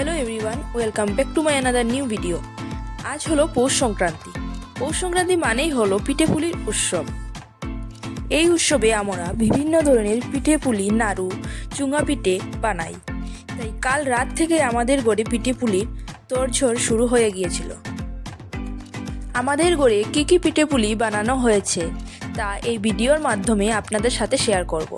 Hello everyone welcome back to my another new video আজ হলো পৌষ সংক্রান্তি। পৌষ সংক্রান্তি মানেই হলো পিঠেপুলির উৎসব। এই উৎসবে আমরা বিভিন্ন ধরনের পিঠেপুলি নাড়ু, চুঙা পিঠে বানাই। তাই কাল রাত থেকে আমাদের গড়ে পিঠেপুলির তোড়ঝড় শুরু হয়ে গিয়েছিল। আমাদের গড়ে কী কী পিঠেপুলি বানানো হয়েছে, তা এই ভিডিওর মাধ্যমে আপনাদের সাথে শেয়ার করব।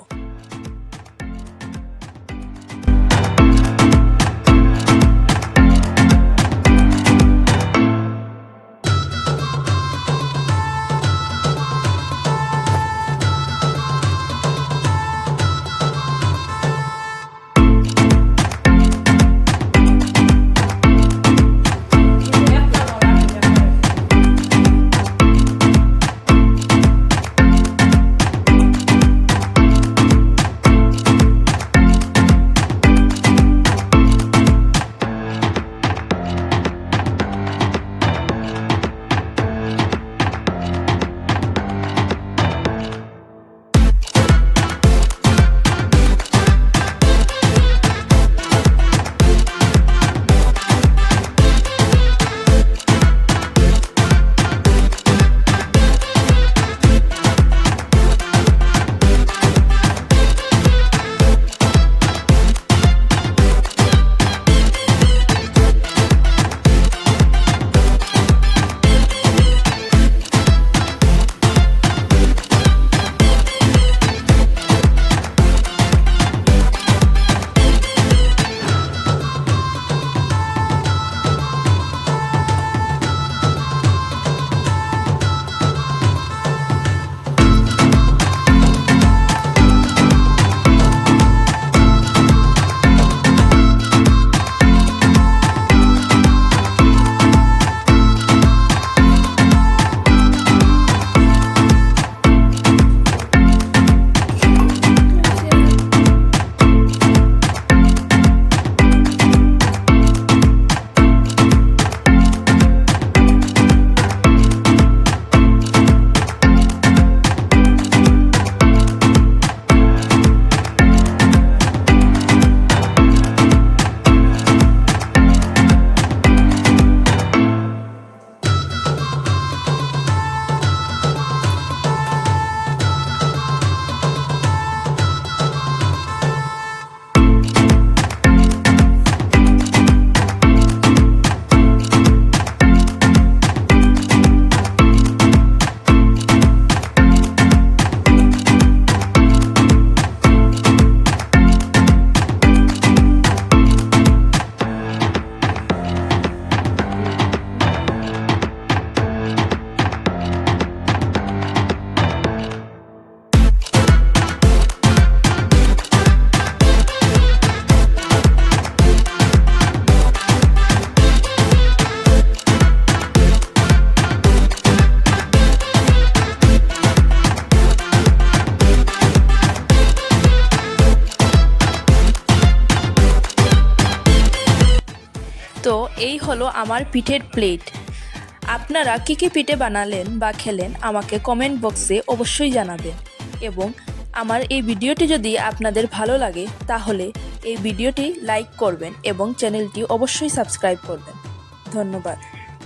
তো এই হলো আমার পিঠের প্লেট আপনারা কী কী পিঠে বানালেন বা খেলেন আমাকে কমেন্ট বক্সে অবশ্যই জানাবেন। এবং আমার এই ভিডিওটি যদি আপনাদের ভালো লাগে, তাহলে এই ভিডিওটি লাইক করবেন এবং চ্যানেলটি অবশ্যই সাবস্ক্রাইব করবেন। ধন্যবাদ।